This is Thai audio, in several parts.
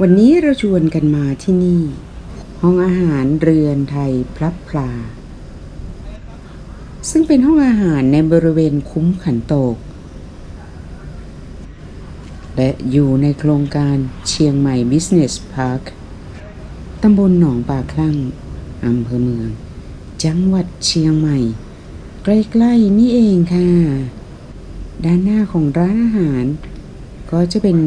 วันนี้เราชวนกันมาที่นี่ ห้องอาหารเรือนไทยพลับพลา ซึ่งเป็นห้องอาหารในบริเวณคุ้มขันโตก และอยู่ในโครงการเชียงใหม่ Business Park ตำบลหนองปลาคลั่งอำเภอเมือง จังหวัดเชียงใหม่ ใกล้ๆนี่เองค่ะ ด้านหน้าของร้านอาหาร ก็จะเป็น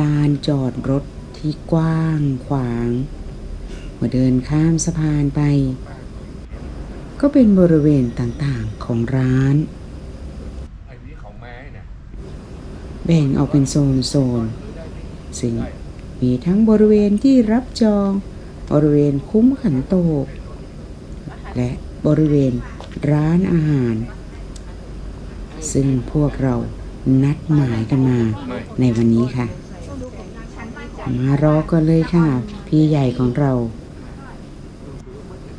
ลานจอดรถ ที่กว้างขวางเมื่อเดินข้ามสะพานไป ก็เป็นบริเวณต่างๆของร้านไอ้นี่ของแม้เนี่ยแบ่งออกเป็นโซนโซนๆซึ่งมีทั้งบริเวณที่รับจองบริเวณคุ้มขันโตก และบริเวณร้านอาหาร ซึ่งพวกเรานัดหมายกันมาในวันนี้ค่ะ มารอกันเลยค่ะ พี่ใหญ่ของเรา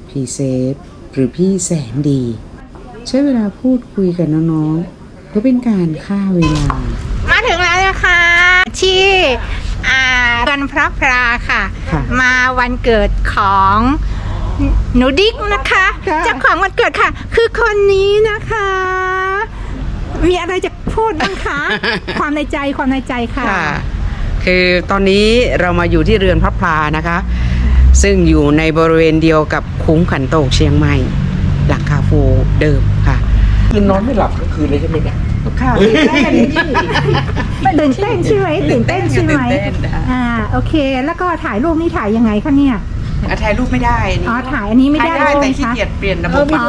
พี่เซฟ หรือพี่แสนดี ใช้เวลาพูดคุยกับน้องๆเพื่อเป็นการฆ่าเวลา มาถึงแล้วนะคะที่อ่าวันพระพราค่ะ ค่ะ มาวันเกิดของหนูดิ๊กนะคะค่ะเจ้าของวันเกิดค่ะ คือคนนี้นะคะ มีอะไรจะพูดบ้างคะ ความในใจความในใจค่ะ ค่ะ คือตอนนี้เรามาอยู่ที่เรือนพระพลานะคะ ซึ่งอยู่ในบริเวณเดียวกับคุ้มขันโตกเชียงใหม่ หลังคาฟูเดิมค่ะคือนอนไม่หลับทั้งคืนเลยใช่ไหมเนี่ยค่ะตื่นเต้นใช่ไหมตื่นเต้นใช่ไหมตื่นเต้นค่ะอ่าโอเค แล้วก็ถ่ายรูปนี่ถ่ายยังไงคะเนี่ย อะถ่ายรูปไม่ได้อ๋อถ่ายอันนี้ไม่ได้ถ่ายได้ใช่ไหมแต่ขี้คะเกียจเปลี่ยนระบบอ๋อ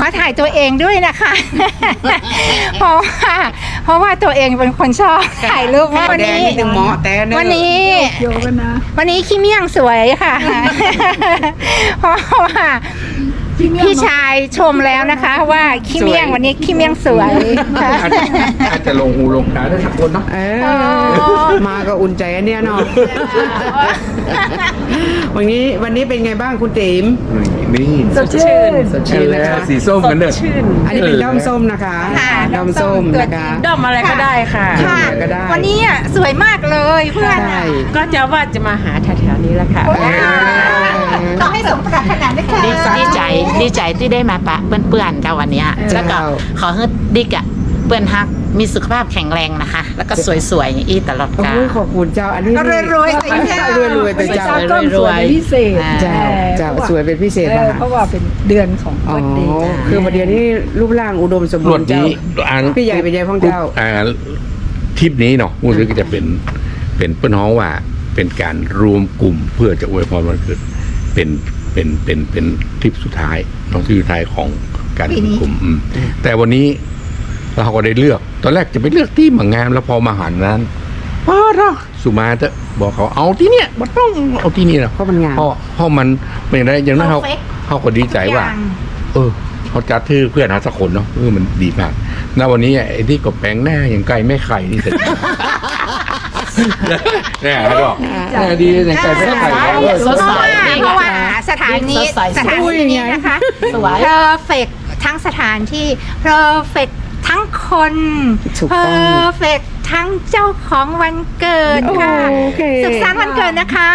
ขอถ่ายตัวเองด้วยนะคะเพราะว่าเพราะว่าตัวเองเป็นคนชอบถ่ายรูปวัวันนนี้นี้ถึงหมอแต่เนอะวันนี้วันนี้ขี้เมี่ยงสวยค่ะ เพราะว่า พี่ชายชมแล้วนะคะ ว่าขี้เมี่ยงวันนี้ขี้เมี่ยงสวยค่ะอาจจะอาจจะลงหูลงตาได้สักคนเนาะ เออ๋ออมาก็อุ่นใจอันเนี้ยเนาะวันนี้วันนี้เป็นไงบ้างคุณติ๋ม นี่สดชื่นสดชื่ชื่อนแล้นะวคะสีส้มกันเด้ออันนี้เป็นด้อมส้มนะคะค่ะด้อมส้มนะคะด้อมอะไรก็ได้ค่ะค่ะก็ได้วันนี้อะสวยมากเลยเพื่อนใช่อะก็จะว่าจะมาหาแถวๆนี้แล้วค่ะ ต้องให้สมปรารถนาด้วยค่ะดีดีใจดีใจที่ได้มาปะเพื่อนๆเราวันเนี้ยเจ้าแล้วก็ขอให้ดิกอะเพื่อนฮักมีสุขภาพแข็งแรงนะคะ แล้วก็สวยๆอย่างอี้ตลอดโอ้กาลยขอบคุณเจ้าอันนี้รวยๆแต่เจ้ารวยรวยๆแต่เจ้ารวยรวยๆพิเศษเจ้าเจ้าสวยเป็นพิเศษเอนะอคะเพราะว่าเป็นเดือนของอ๋อวันดีคือประเดี๋ยวนี้รูปร่างอุดมสมรบูวรดณ์เจ้านี้อ่านพี่ใหญ่เป็นไงพ่องเจ้าอ่าทริปนี้เนาะรู้สึกจะเป็นเป็นเพื่อนน้องว่าเป็นการรวมกลุ่มเพื่อจะอวยพรวันเกิด เป็นเป็นเป็นเป็นทริปสุดท้ายน้องทริปสุดท้ายของการรวมกลุ่มอืมแต่วันนี้เราก็ได้เลือก ตอนแรกจะไปเลือกที่หมางามแล้วพอมาหันนั้นป้าเราสุมาจะบอกเขาเอาที่เนี่ยมันต้องเอาที่นี่นะเพราะมันงามเพราะเพราะมันเป็นอะไรอย่างนั้นเขา Perfect เขาก็ดีใจว่า เออเขาจัดชื่อเพื่อนเขาสักคนเนาะเออมันดีมากณวันนี้ไอ้ที่กบแปลงหน้าอย่างไก่ไม่ไข่นี่เสร็จ แน่เขาบอกแน่ดีอย่างไก่ไม่ไข่สดใส เพราะว่าสถานนี้สดใสสถานที่นี้นะคะ สวย perfect ทั้งสถานที่ perfect ทั้งคนถูกต้อง perfect ทั้งเจ้าของวันเกิดค่ะโอเค สุขสันต์วันเกิดนะคะ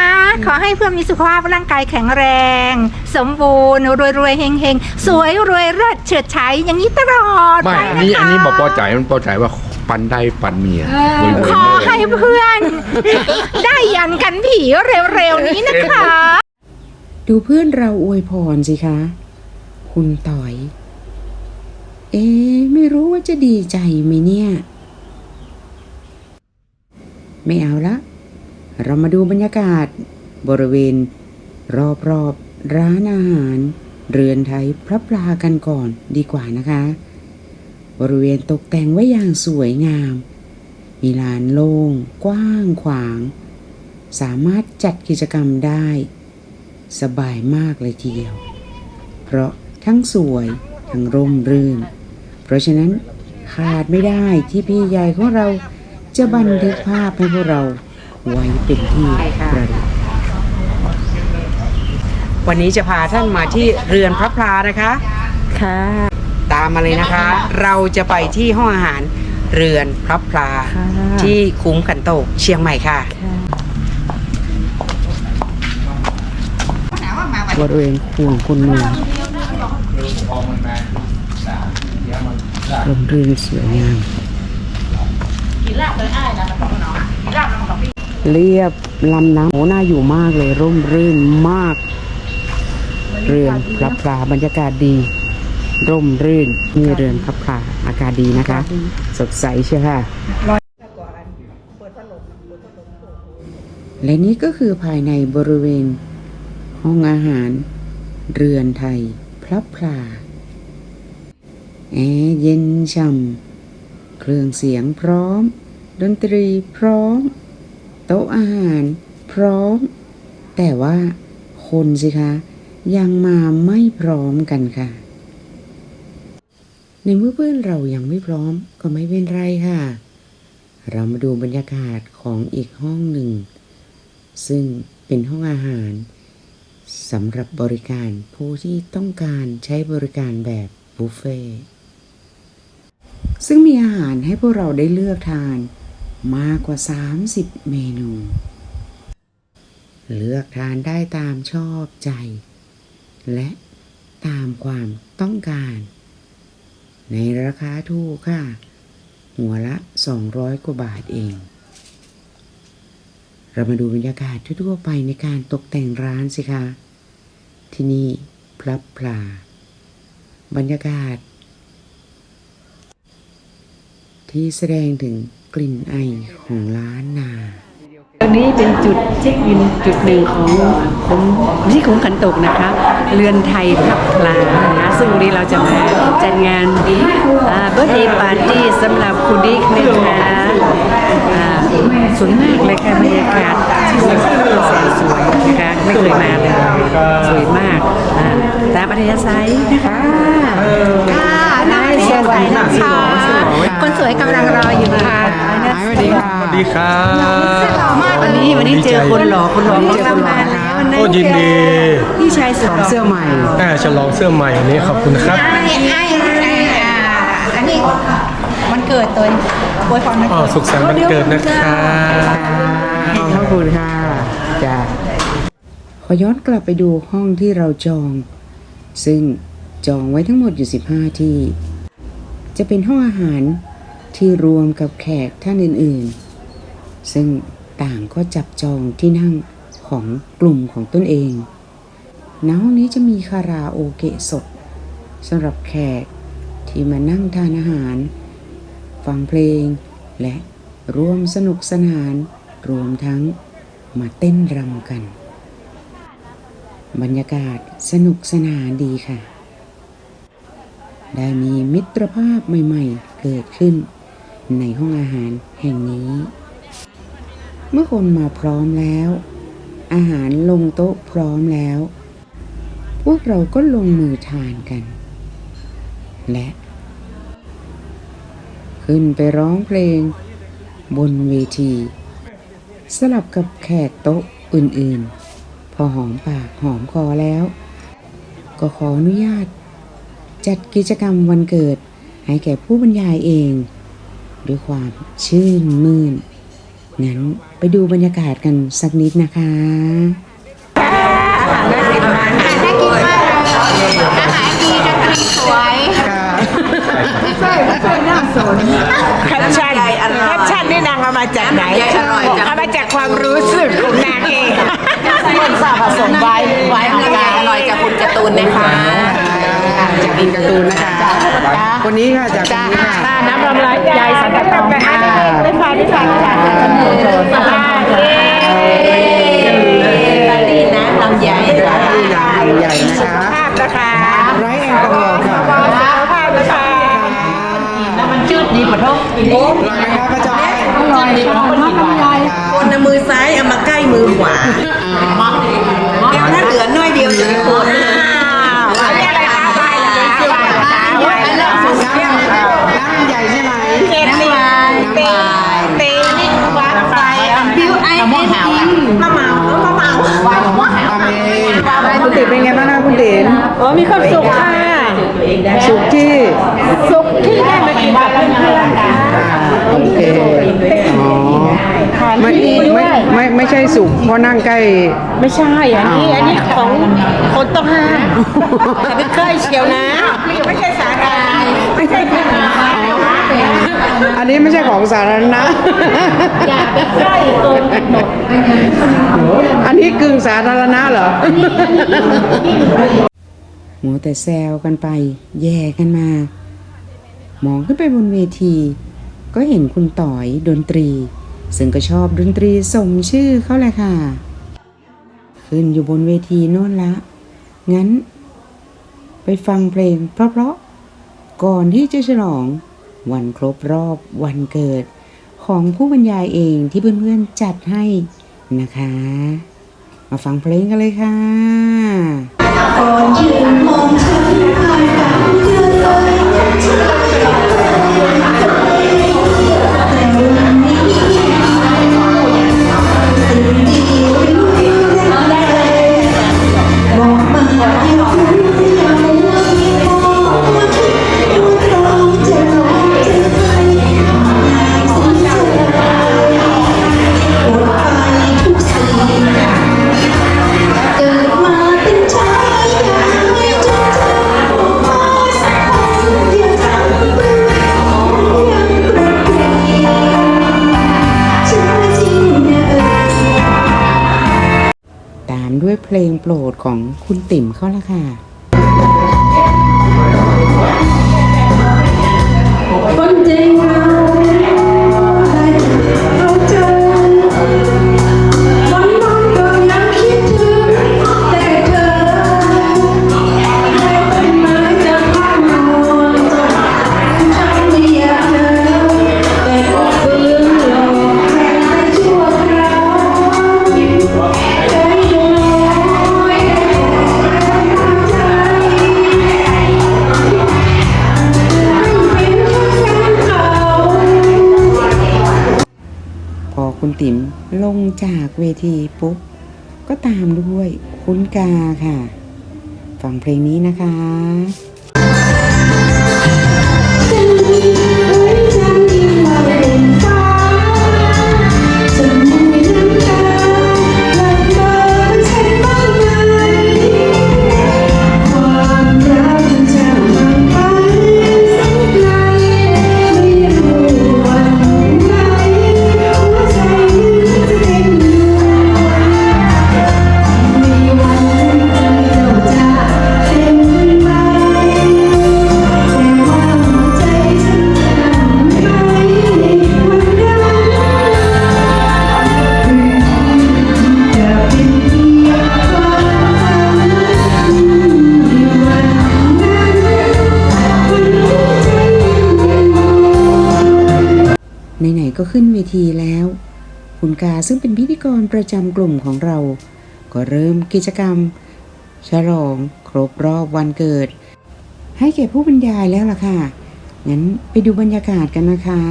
ขอให้เพื่อนมีสุขภาพร่างกายแข็งแรง สมบูรณ์รวยรวยๆเฮงเฮงๆ สวยรวยเลิศเฉิดฉายอย่างนี้ตลอดไม่ไปอันนะคะนี้อันนี้บอกพอใจมันพอใจว่า ปันได้ปันเมียเว้ยเว้ยขอเว้ยให้เพื่อน ได้ยันกันผีเร็วๆนี้นะคะ ดูเพื่อนเราอวยพรสิคะ คุณต่อย เอ๊ะไม่รู้ว่าจะดีใจไหมเนี่ย ไม่เอาละ เรามาดูบรรยากาศ บริเวณ รอบๆร้านอาหาร เรือนไทยพระปลากันก่อนดีกว่านะคะ บริเวณตกแต่งไว้อย่างสวยงาม มีลานโล่ง กว้างขวาง สามารถจัดกิจกรรมได้ สบายมากเลยทีเดียว เพราะทั้งสวยทั้งร่มรื่น เพราะฉะนั้นขาดไม่ได้ที่พี่ใหญ่ของเราจะบันทึกภาพให้พวกเราไว้เป็นที่ประลึกวันนี้จะพาท่านมาที่เรือนพระพลานะคะ ค่ะ ตามมาเลยนะคะ เราจะไปที่ห้องอาหารเรือนพระพลาที่คุ้งขันโตกเชียงใหม่ค่ะบริเวณห่วงคนเมืองร่มรื่นสวยงามเรียบลำน้ำโหน่าอยู่มากเลยร่มรื่นมาก เรือนพระปลาบรรยากาศดี ร่มรื่นนี่เรือนพระพลาอากาศดีนะคะ สดใสเชียวค่ะและนี่ก็คือภายในบริเวณ ห้องอาหาร เรือนไทยพระพลาแอร์เย็นช่ำเครื่องเสียงพร้อม ดนตรีพร้อม โต๊ะอาหารพร้อม แต่ว่าคนสิคะ ยังมาไม่พร้อมกันค่ะ ในเมื่อเพื่อนเรายังไม่พร้อมก็ไม่เป็นไรค่ะ เรามาดูบรรยากาศของอีกห้องหนึ่ง ซึ่งเป็นห้องอาหารสำหรับบริการผู้ที่ต้องการใช้บริการแบบบุฟเฟ่ต์ซึ่งมีอาหารให้พวกเราได้เลือกทานมากกว่า 30 เมนู เลือกทานได้ตามชอบใจ และตามความต้องการ ในราคาถูกค่ะ หัวละ 200 กว่าบาทเอง เรามาดูบรรยากาศทั่วๆไปในการตกแต่งร้านสิคะที่นี่พลับพลา บรรยากาศ ที่แสดงถึงกลิ่นไอของล้านนา รงนี้เป็นจุดเช็คอินจุดหนึ่งของของที่ของขันตกนะคะ เรือนไทยพับพลานะซึ่งวันนี้เราจะมาจัดงานเบอร์ดีปาร์ตี้สำหรับคุณดิ๊กนะคะสวยมากเลยค่ะบรรยากาศ ที่แสนสวยนะคะไม่เคยมาเลยสวยมากอ่าตามอัธยาศัยนะคะค่ะน่าสวยนะคะคนสวยกำลังรออยู่ค่ะสวัสดีค่ะสวัสดีครับหล่อมากเลวันยนี้วันนี้เจอคนหล่อคนหล่อเจอคนหล่อมาแล้ววันนั้นโอ้ยินดีพี่ชายสุดของหล่อเสื้อใหม่อ่าฉลองเสื้อใหม่วันนี้ขอบคุณครับไอ้ไอ้ไอ้อ่าอันนี้มัน เกิดตัวอวยพรมันอ๋อเกิดสุขสันต์วันเกิดนะครับขอบพระคุณค่ะจ้ะขอย้อนกลับไปดูห้องที่เราจอง ซึ่งจองไว้ทั้งหมดอยู่ 15 ที่ จะเป็นห้องอาหารที่รวมกับแขกท่านอื่นๆ ซึ่งต่างก็จับจองที่นั่งของกลุ่มของตนเองณห้องนี้จะมีคาราโอเกะสดสำหรับแขกที่มานั่งทานอาหาร ฟังเพลง และร่วมสนุกสนาน รวมทั้งมาเต้นรำกัน บรรยากาศสนุกสนานดีค่ะ ได้มีมิตรภาพใหม่ๆ เกิดขึ้น ในห้องอาหารแห่งนี้ เมื่อคนมาพร้อมแล้ว อาหารลงโต๊ะพร้อมแล้ว พวกเราก็ลงมือทานกัน และ ขึ้นไปร้องเพลง บนเวที สลับกับแขกโต๊ะอื่นๆ พอหอมปากหอมคอแล้ว ก็ขออนุญาต จัดกิจกรรมวันเกิด ให้แก่ผู้บรรยายเอง ด้วยความชื่นมื่น งั้นไปดูบรรยากาศกันสักนิดนะคะน่ากินมากอาหารดีดนตรีสวย แคปชั่นแคปชั่นนี่นางเอามาจากไหนเอามาจากความรู้สึกของนางเองมันสาผสมไว้ไว้ของนางอร่อยกับคุณการ์ตูนนะคะจากดินการ์ตูนนะคะคนนี้ค่ะจากคนนี้ค่ะ น้ำลำลายยายสังกัดตองค่ะได้ฟังได้ฟังค่ะจะมีสบายเย้ปาร์ตี้นะลำใหญ่ ปาร์ตี้อย่างยิ่งใหญ่นะคะ ภาพนะคะ มันจืดดีกว่าทุกอร่อยไหมคะป้าจอยจืดดีกว่าคนกินหวานคนในมือซ้ายเอามาใกล้มือขวาเดี๋ยวถ้าเหลือน้อยเดียวจะปวดอันนี้อะไรคะไปเลยค่ะไปเลยน้ำน้ำใหญ่ใช่ไหมเจ็ดสิบปีปีนี่วัดไปบิวไอเอ็นอินมะเมามะเมาทำเองคุณติ๋เป็นไงบ้างคะคุณติ๋โอ้มีความสุขค่ะ สุกที่สุขที่ได้มากินกับเพื่อนๆค่ะโอเคอ๋อทานไม่ที่นี่ด้ไม่วยไม่ไม่ใช่สุกเพราะนั่งใกล้ ไม่ใช่อันนี้อันนี้ของคนต้องห้ามแต่ไม่เคยเชียวนะไม่ใช่สาหร่ายไม่ใช่สาหร่ายอันนี้ไม่ใช่ของสาธารณะอย่าไปใกล้เกินกำหนดอันนี้กึ่งสาธารณะเหรอ มัวแต่แซวกันไป แย่กันมา มองขึ้นไปบนเวที ก็เห็นคุณต่อยดนตรี ซึ่งก็ชอบดนตรีสมชื่อเขาแหละค่ะ ขึ้นอยู่บนเวทีโน่นละ งั้น ไปฟังเพลงเพราะๆก่อนที่จะฉลอง วันครบรอบวันเกิด ของผู้บรรยายเองที่เพื่อนๆจัดให้นะคะ มาฟังเพลงกันเลยค่ะ ต ลงโปรดของคุณติ๋มเขาละค่ะ คุณติ๋มลงจากเวทีปุ๊บ ก็ตามด้วยคุณกาค่ะ ฟังเพลงนี้นะคะ ก็ขึ้นเวทีแล้ว คุณกาซึ่งเป็นพิธีกรประจำกลุ่มของเรา ก็เริ่มกิจกรรม ฉลองครบรอบวันเกิด ให้แก่ผู้บรรยายแล้วล่ะค่ะ งั้นไปดูบรรยากาศกันนะคะ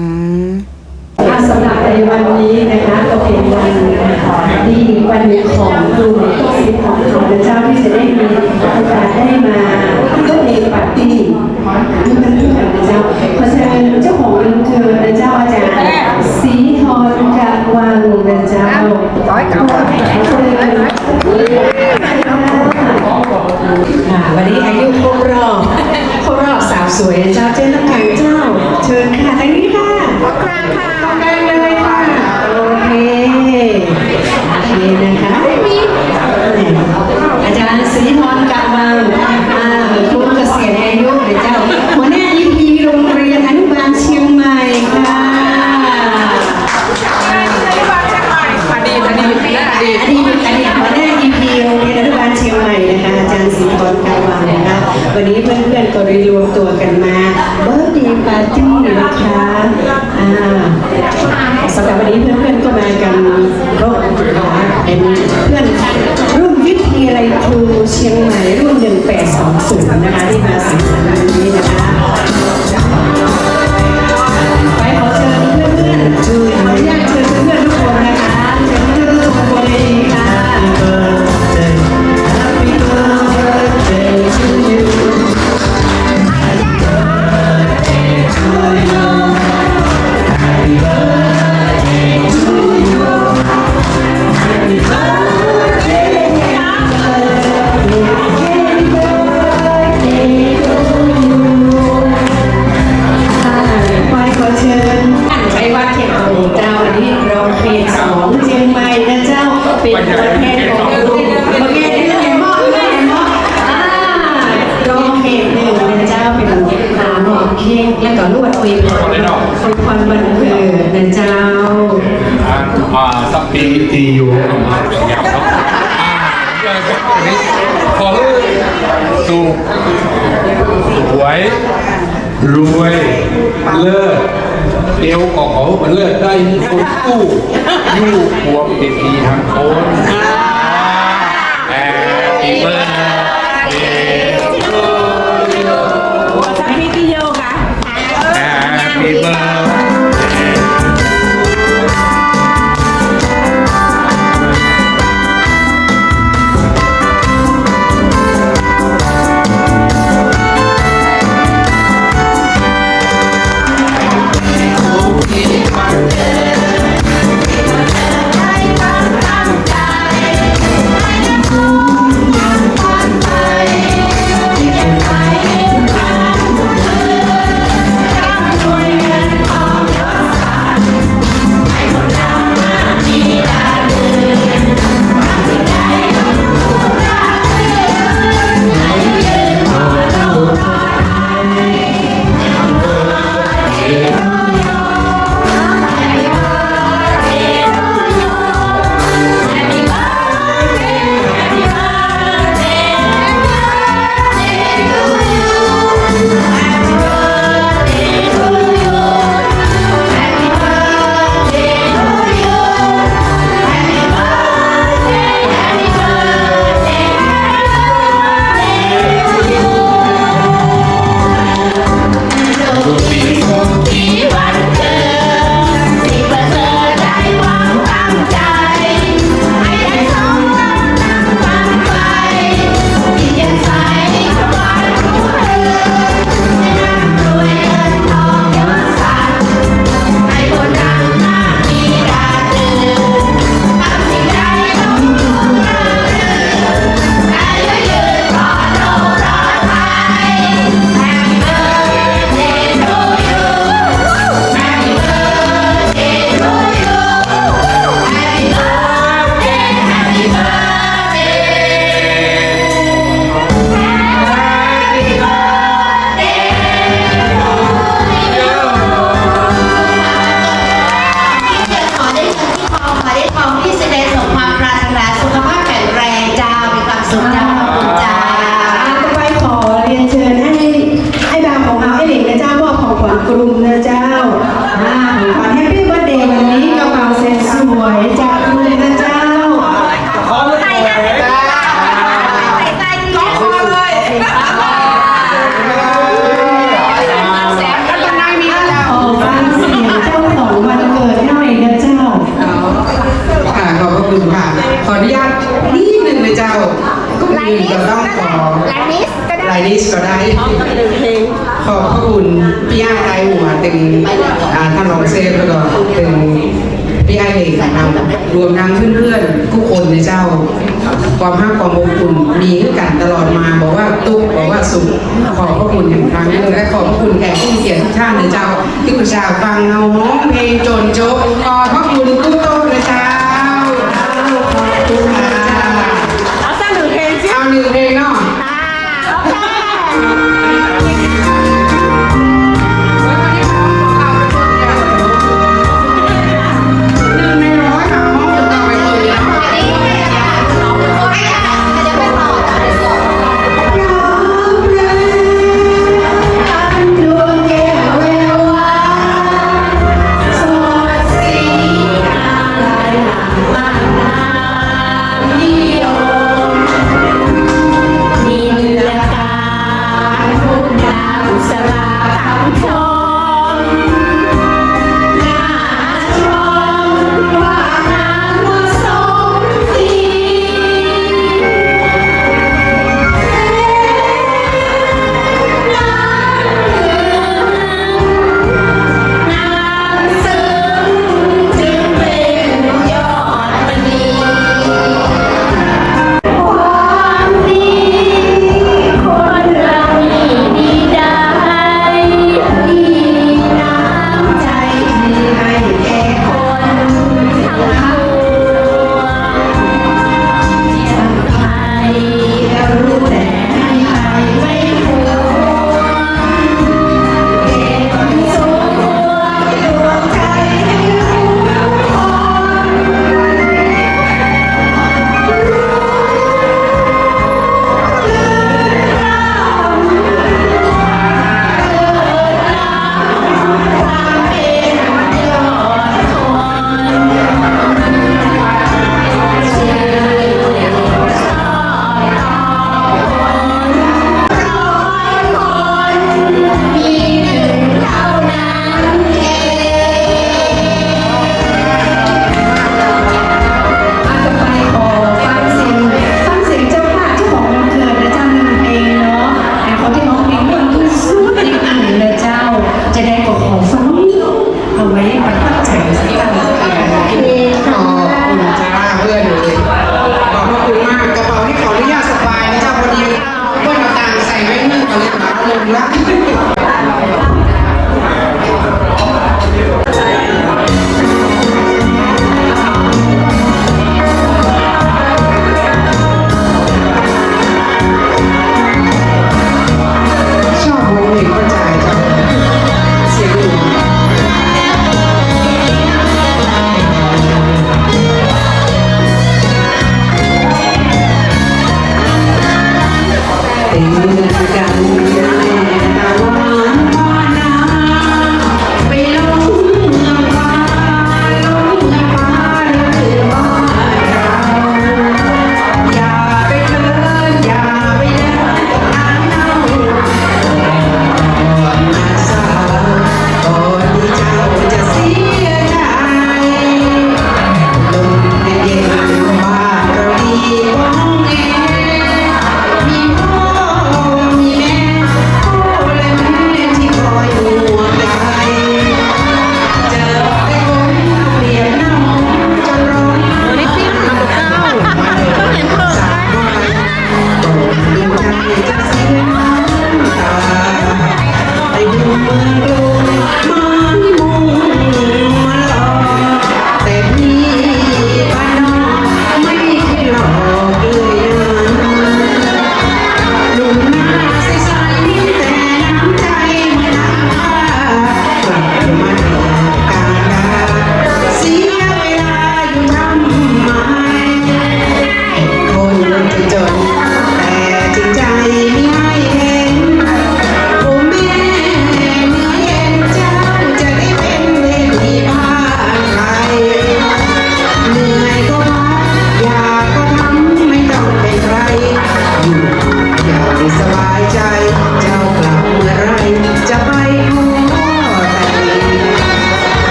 สำหรับในวันนี้นะคะก็เป็นวันดีวันหนึ่งของกลุ่มศิษย์ของข้าพเจ้าที่จะได้มีโอกาสได้มา เองปาร์ตี้ทุกท่านทุกท่านนะเจ้าขอเชิญเจ้าของวันเกิดนะเจ้าอาจารย์สีทรกะวังนะเจ้าร้อยเชิญค่ะวันนี้อายุครบรอบครบรอบสาวสวยเจ้าเจ้าน้ำขังเจ้า เชิญค่ะทางนี้ค่ะขอบคุณค่ะ วันนี้เพื่อนๆก็ได้รวมตัวกันมาเบิร์ดดีปาร์ตี้นะคะอ่าสำหรับวันนี้เพื่อนๆก็มากันครบนะคะเป็นเพื่อนรุ่นวิทยาลัยครูเชียงใหม่รุ่น 1820 นะคะที่มา อวยพรอวยพรวันเกิดนะเจ้าอ่าสักปีตีอยู่ยาวครับอ่าขอเลยสุขสวย รวย เลิศเดียวก็ขอมันเลิศได้คนกู้อยู่พวงติดทีทางคนแฮปปี้เบิร์ดเด ย์ ขอบพระคุณพี่อาไอหัวตึงท่านรองเซฟแล้วก็ตึงพี่ไอเอกนำรวมทั้งเพื่อนๆทุกคนในเจ้า ความห้าความอบอุ่นมีขึ้นกันตลอดมาบอกว่าตุ๊กบอกว่าสุขขอบพระคุณอย่างครั้งหนึงและขอบพระคุณแขกผู้เกียรติทุกท่านเลยเจ้า ที่อุตส่าฟังเราร้องเพลงจนโจ๊กขอบพระคุณทุกโต๊ะเลยเจ้า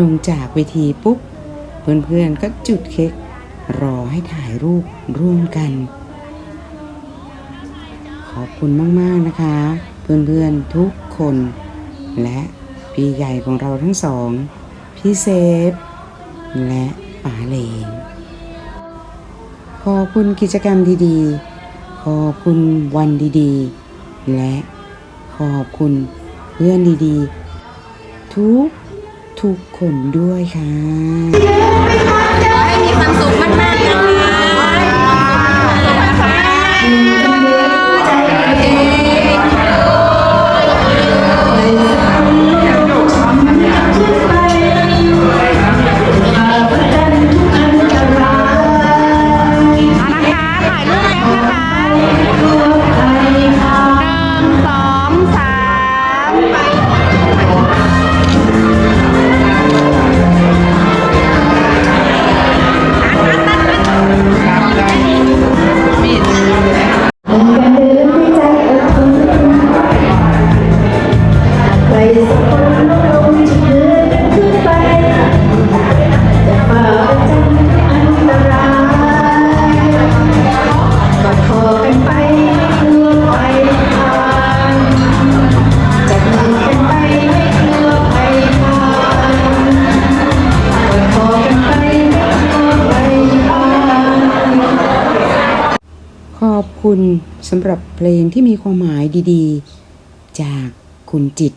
ลงจากเวทีปุ๊บ เพื่อนๆก็จุดเค้กรอให้ถ่ายรูปร่วมกัน ขอบคุณมากๆนะคะ เพื่อนๆทุกคน และพี่ใหญ่ของเราทั้งสอง พี่เซฟ และป๋าเลงขอบคุณกิจกรรมดีๆ ขอบคุณวันดีๆ และขอบคุณเพื่อนดีๆ ทุก ทุกคนด้วยค่ะ ให้มีความสุขมากๆนะคะ คุณสำหรับเพลงที่มีความหมายดีๆ จากคุณจิต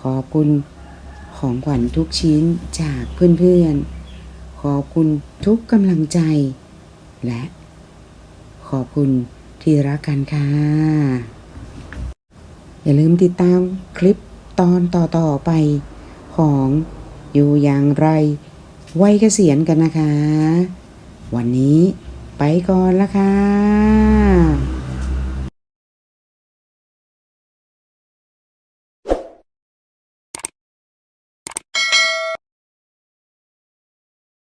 ขอบคุณของขวัญทุกชิ้นจากเพื่อนๆ ขอบคุณทุกกำลังใจ และ ขอบคุณที่รักกันค่ะ อย่าลืมติดตามคลิปตอนต่อๆไปของอยู่อย่างไร ไวัยเกษียณกันนะคะ วันนี้ ไปก่อนละค่ะ